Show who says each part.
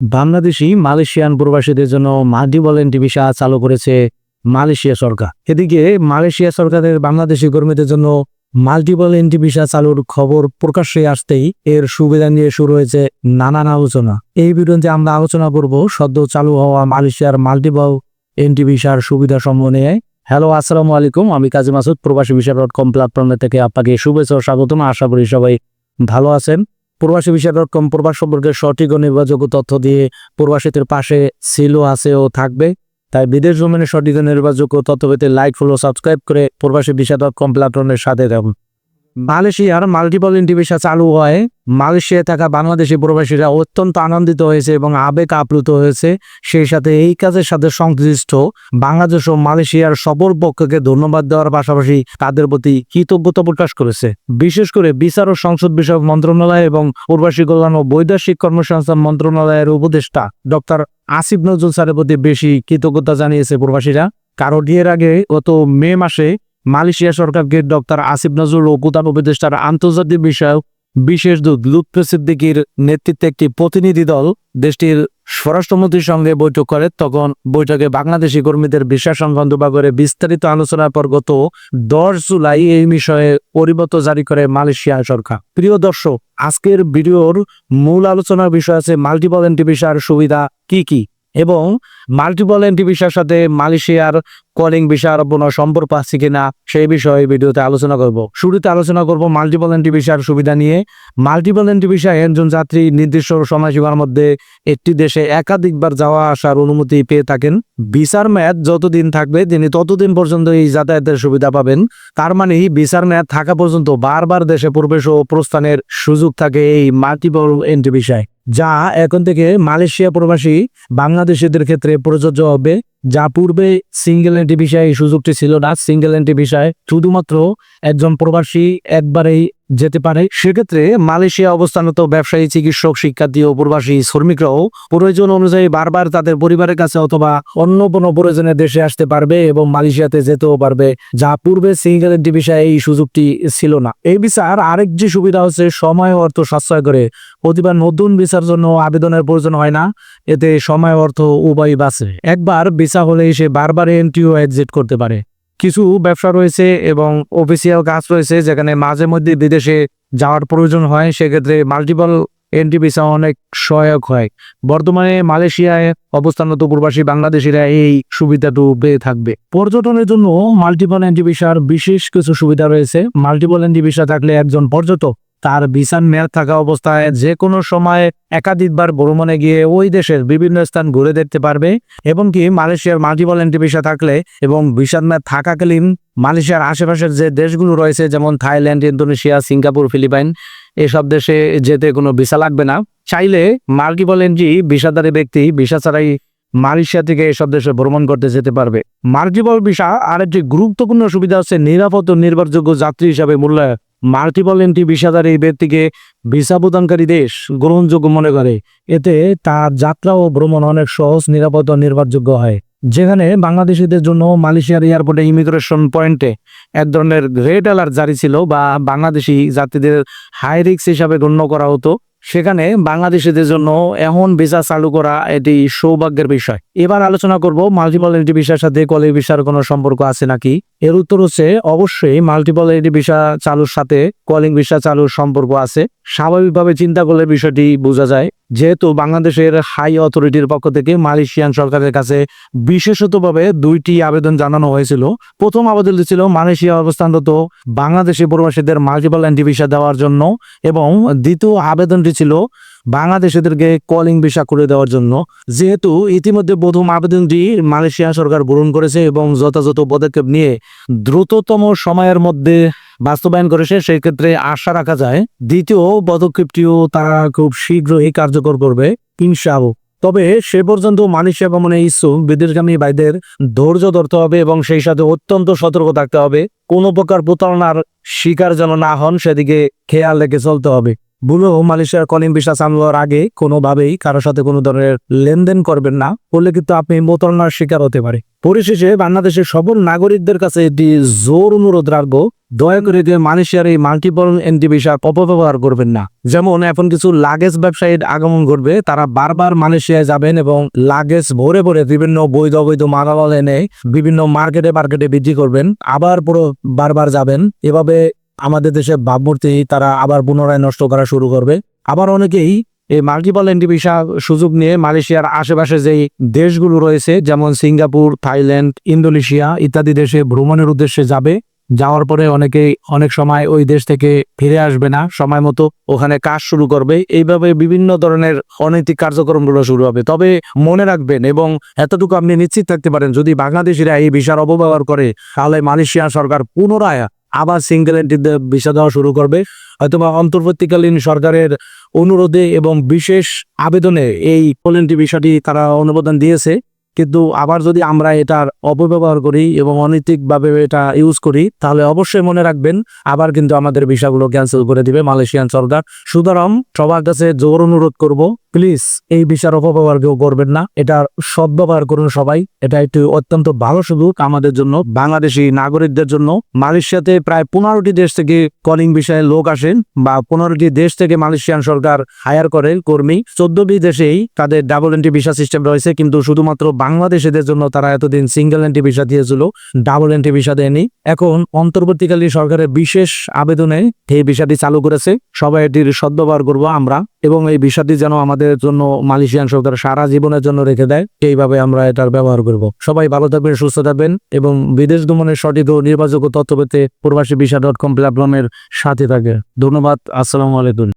Speaker 1: Bangladeshi Malaysian প্রবাসীদের জন্য multiple entry visa চালু করেছে মালয়েশিয়া সরকার। এদিকে মালয়েশিয়া সরকারের বাংলাদেশি কর্মীদের জন্য মাল্টিপল এন্ট্রি ভিসা চালুর খবর প্রকাশ্যে আসতেই এর সুবিধা নিয়ে শুরু হয়েছে নানান আলোচনা। এই ভিডিওতে আমরা আলোচনা করব সদ্য চালু হওয়া মালয়েশিয়ার মাল্টিপল এন্ট্রি ভিসার সুবিধা সম্বন্ধে হ্যালো, আসসালামু আলাইকুম। আমি কাজী মাসুদ, প্রবাসী ভিসা ডট কম প্ল্যাটফর্মে থেকে আপনাকে শুভেচ্ছা স্বাগতম। আশা করি সবাই ভালো আছেন। প্রবাসী ভিসা ডট কম প্রবাস সম্পর্কে সঠিক ও নির্ভরযোগ্য তথ্য দিয়ে প্রবাসীদের পাশে ছিল, আছে ও থাকবে। তাই বিদেশ ভ্রমণের সঠিক ও নির্ভরযোগ্য তথ্য পেতে লাইক ফলো সাবস্ক্রাইব করে প্রবাসী ভিসা ডট কম প্ল্যাটফর্মের সাথে থাকুন। মালয়েশিয়ার মাল্টিপল এন্ট্রি চালু হয়। মালয়েশিয়ায় থাকা বাংলাদেশি প্রবাসীরা অত্যন্ত আনন্দিত হয়েছে এবং আবেগ আপ্লুত হয়েছে। সেই সাথে এই কাজের সাথে সংশ্লিষ্ট বাংলাদেশ ও মালয়েশিয়ার সবর পক্ষকে ধন্যবাদ দেওয়ার পাশাপাশি তাদের প্রতি কৃতজ্ঞতা প্রকাশ করেছে। বিশেষ করে বিচার ও সংসদ বিষয়ক মন্ত্রণালয় এবং প্রবাসী কল্যাণ ও বৈদেশিক কর্মসংস্থান মন্ত্রণালয়ের উপদেষ্টা ডক্টর আসিফ নজরুল স্যারের প্রতি বেশি কৃতজ্ঞতা জানিয়েছে প্রবাসীরা। কারণ এর আগে গত মে মাসে মালয়েশিয়া সরকারকে ডক্টর আসিফ নজরুল ও প্রধান উপদেষ্টার আন্তর্জাতিক বিষয়ক বিশেষ দূত লুৎফে সিদ্দিকির নেতৃত্বে একটি প্রতিনিধি দল দেশটির স্বরাষ্ট্রমন্ত্রীর সঙ্গে বৈঠক করে। তখন বৈঠকে বাংলাদেশি কর্মীদের বিশ্বাস সংক্রান্ত ব্যাপারে বিস্তারিত আলোচনার পর গত দশ জুলাই এই বিষয়ে পরিবর্ত জারি করে মালয়েশিয়া সরকার। প্রিয় দর্শক, আজকের ভিডিওর মূল আলোচনার বিষয় আছে মাল্টিপল এন্ট্রি ভিসার সুবিধা কি কি? এবং মাল্টিপল এন্ট্রি ভিসার সাথে মালয়েশিয়ার কলিং ভিসার কোনো সম্পর্ক আছে কিনা সেই বিষয়ে ভিডিওতে আলোচনা করব। শুরুতে আলোচনা করব মাল্টিপল এন্ট্রি ভিসার সুবিধা নিয়ে। মাল্টিপল এন্ট্রি ভিসা একজন যাত্রী নির্দিষ্ট সময়সীমার মধ্যে একটি দেশে একাধিকবার যাওয়া আসার অনুমতি পেয়ে থাকেন। ভিসার মেয়াদ যতদিন থাকবে তিনি ততদিন পর্যন্ত এই যাতায়াতের সুবিধা পাবেন। তার মানে ভিসার মেয়াদ থাকা পর্যন্ত বারবার দেশে প্রবেশ ও প্রস্থানের সুযোগ থাকে এই মাল্টিপল এন্ট্রি ভিসায় যা এখন থেকে মালয়েশিয়া প্রবাসী বাংলাদেশিদের ক্ষেত্রে প্রযোজ্য হবে, যা পূর্বে সিঙ্গেল এন্ট্রি ভিসায় এই সুযোগটি ছিল না। সিঙ্গেল এন্ট্রি ভিসায় শুধুমাত্র একজন প্রবাসী একবারেই যেতে পারে। সেক্ষেত্রে মালয়েশিয়া অবস্থানত ব্যবসায়ী, চিকিৎসক, শিক্ষার্থী ও প্রবাসী শ্রমিকরাও প্রয়োজন অনুযায়ী বারবার তাদের পরিবারের কাছে অথবা অন্য কোনো প্রয়োজনে দেশে আসতে পারবে এবং মালয়েশিয়াতে যেতেও পারবে, যা পূর্বে সিঙ্গেল এন্ট্রি ভিসায় এই সুযোগটি ছিল না। এই ভিসার আরেক যে সুবিধা হচ্ছে সময় অর্থ সাশ্রয় করে। প্রতিবার নতুন ভিসার জন্য আবেদনের প্রয়োজন হয় না, এতে সময় অর্থ উভয় বাঁচে। একবার ভিসা হলেই সে বারবার এন্ট্রি ও এক্সিট করতে পারে। কিছু ব্যবসা রয়েছে এবং অফিসিয়াল কাজ রয়েছে যেখানে মাঝে মধ্যে বিদেশে যাওয়ার প্রয়োজন হয়, সেক্ষেত্রে মাল্টিপল এন্ট্রি ভিসা অনেক সহায়ক হয়। বর্তমানে মালয়েশিয়ায় অবস্থানরত প্রবাসী বাংলাদেশিরা এই সুবিধাটু পেয়ে থাকবে। পর্যটনের জন্য মাল্টিপল এন্ট্রি ভিসার বিশেষ কিছু সুবিধা রয়েছে। মাল্টিপল এন্ট্রি ভিসা থাকলে একজন পর্যটক তার ভিসার মেয়াদ থাকা অবস্থায় যে কোনো সময় একাধিকবার ভ্রমণে গিয়ে ওই দেশের বিভিন্ন স্থান ঘুরে দেখতে পারবে, এবং কি মালয়েশিয়ার মাল্টিপল এন্ট্রি ভিসা থাকলে এবং ভিসার মেয়াদ থাকাকালীন মালয়েশিয়ার আশেপাশের যে দেশগুলো রয়েছে, যেমন থাইল্যান্ড, ইন্দোনেশিয়া, সিঙ্গাপুর, ফিলিপাইন, এসব দেশে যেতে কোনো ভিসা লাগবে না। চাইলে মাল্টিপল এন্ট্রি ভিসাধারী ব্যক্তি ভিসা ছাড়াই মালয়েশিয়া থেকে এসব দেশে ভ্রমণ করতে যেতে পারবে। মাল্টিপল ভিসা আরেকটি গুরুত্বপূর্ণ সুবিধা হচ্ছে নিরাপদ ও নির্ভরযোগ্য যাত্রী হিসাবে মূল্যায়ন। মাল্টিপল এন্ট্রি ভিসাধারী ব্যক্তিকে ভিসা প্রদানকারী দেশ গ্রহণযোগ্য মনে করে। এতে তার যাত্রা ও ভ্রমণ অনেক সহজ, নিরাপদ ও নির্ভরযোগ্য হয়। যেখানে বাংলাদেশিদের জন্য মালয়েশিয়ার এয়ারপোর্টে ইমিগ্রেশন পয়েন্টে এক ধরনের রেড অ্যালার্ট জারি ছিল বা বাংলাদেশি যাত্রীদের হাই রিক্স হিসাবে গণ্য করা হতো। সেখানে বাংলাদেশিদের জন্য এখন ভিসা চালু করা এটি সৌভাগ্যের বিষয়। এবার আলোচনা করব মাল্টিপল এন্ট্রি ভিসার সাথে কলি ভিসার কোনো সম্পর্ক আছে নাকি? এর উত্তর হচ্ছে, অবশ্যই মাল্টিপল এন্ট্রি ভিসা চালুর সাথে কলিং ভিসা চালুর সম্পর্ক আছে। স্বাভাবিকভাবে চিন্তা করলে বিষয়টি বোঝা যায়। যেহেতু বাংলাদেশের হাই অথরিটির পক্ষ থেকে মালয়েশিয়ান সরকারের কাছে বিশেষতভাবে দুইটি আবেদন জানানো হয়েছিল। প্রথম আবেদনটি ছিল, মালয়েশিয়া অবস্থানরত বাংলাদেশি প্রবাসীদের মাল্টিপল এন্ট্রি ভিসা দেওয়ার জন্য এবং দ্বিতীয় আবেদনটি ছিল, বাংলাদেশিদেরকে কলিং ভিসা করে দেওয়ার জন্য। যেহেতু ইতিমধ্যে প্রথম আবেদনটি মালয়েশিয়া সরকার গ্রহণ করেছে এবং যথাযথ পদক্ষেপ নিয়ে দ্রুততম সময়ের মধ্যে বাস্তবায়ন করেছে সেই ক্ষেত্রে আশা রাখা যায়। দ্বিতীয় পদক্ষেপটিও তারা খুব শীঘ্রই কার্যকর করবে ইনশাহ তবে সে পর্যন্ত মালয়েশিয়া ভ্রমণে ইচ্ছুক বিদেশগামী ভাইদের ধৈর্য ধরতে হবে এবং সেই সাথে অত্যন্ত সতর্ক থাকতে হবে। কোনো প্রকার প্রতারণার শিকার যেন না হন, সেদিকে খেয়াল রেখে চলতে হবে। বুলো মালয়েশিয়ার কলিং ভিসা চালানোর আগে কোনোভাবেই কারোর সাথে কোনো ধরনের লেনদেন করবেন না করলে কিন্তু আপনি মোতরনার শিকার হতে পারে। পরিশেষে বাংলাদেশের সকল নাগরিকদের কাছে এটি জোর অনুরোধ রাখব, দয়া করে যে মালয়েশিয়ার এই মাল্টিপল এন্টি ভিসা অপব্যবহার করবেন না। যেমন এখন কিছু লাগেজ ব্যবসায়ী আগমন করবে তারা বারবার মালয়েশিয়ায় যাবেন এবং লাগেজ ভরে ভরে বিভিন্ন বৈধ অবৈধ মালামাল এনে বিভিন্ন মার্কেটে মার্কেটে বিক্রি করবেন, আবার পুরো বারবার যাবেন। এভাবে আমাদের দেশে ভাবমূর্তি তারা আবার পুনরায় নষ্ট করা শুরু করবে। আবার অনেকেই এই মাল্টিপল এন্টি ভিসা সুযোগ নিয়ে মালয়েশিয়ার আশেপাশে যেই দেশগুলো রয়েছে, যেমন সিঙ্গাপুর, থাইল্যান্ড, ইন্দোনেশিয়া ইত্যাদি দেশে ভ্রমণের উদ্দেশ্যে যাবে। যাওয়ার পরে অনেকেই অনেক সময় ওই দেশ থেকে ফিরে আসবে না, সময় মতো ওখানে কাজ শুরু করবে। এইভাবে বিভিন্ন ধরনের অনৈতিক কার্যক্রমগুলো শুরু হবে। তবে মনে রাখবেন এবং এতটুকু আপনি নিশ্চিত থাকতে পারেন, যদি বাংলাদেশিরা এই ভিসার অপব্যবহার করে, তাহলে মালয়েশিয়া সরকার পুনরায় আবার সিঙ্গেল এন্টিতে ভিসা দেওয়া শুরু করবে। হয়তোবা অন্তর্বর্তীকালীন সরকারের অনুরোধে এবং বিশেষ আবেদনে এই পোলেন্টি বিষয়টি তারা অনুমোদন দিয়েছে। কিন্তু আবার যদি আমরা এটার অপব্যবহার করি এবং অনৈতিকভাবে এটা ইউজ করি, তাহলে অবশ্যই মনে রাখবেন, আবার কিন্তু আমাদের ভিসাগুলো ক্যান্সেল করে দিবে মালয়েশিয়ান সরকার। সুতরাং সবার কাছে জোর অনুরোধ করব প্লিজ এই ভিসার অপব্যবহার কেউ করবেন না। এটার সদ্ব্যবহার করুন সবাই। এটা একটি অত্যন্ত ভালো সুযোগ আমাদের জন্য, বাংলাদেশি নাগরিকদের জন্য। মালয়েশিয়াতে প্রায় পনেরোটি দেশ থেকে কলিং বিষয়ে লোক আসেন বা পনেরোটি দেশ থেকে মালয়েশিয়ান সরকার হায়ার করে কর্মী। চোদ্দটি দেশেই তাদের ডাবল এন্ট্রি ভিসা সিস্টেম রয়েছে, কিন্তু শুধুমাত্র বাংলাদেশিদের জন্য তারা এতদিন সিঙ্গেল এন্ট্রি ভিসা দিয়েছিল ডাবল এন্ট্রি ভিসা দেয়নি। এখন অন্তর্বর্তীকালীন সরকারের বিশেষ আবেদনে এই ভিসাটি চালু করেছে। সবাই এটির সদ্ব্যবহার করব আমরা, এবং এই ভিসাটি যেন আমাদের জন্য মালয়েশিয়ান সরকার সারা জীবনের জন্য রেখে দেয়, সেইভাবে আমরা এটার ব্যবহার করব। সবাই ভালো থাকবেন, সুস্থ থাকবেন এবং বিদেশ ভ্রমণের সঠিক ও নির্বাচক তথ্য পেতে প্রবাসী বিশা ডট কম প্ল্যাটফর্মের সাথে থাকে। ধন্যবাদ, আসসালামু আলাইকুম।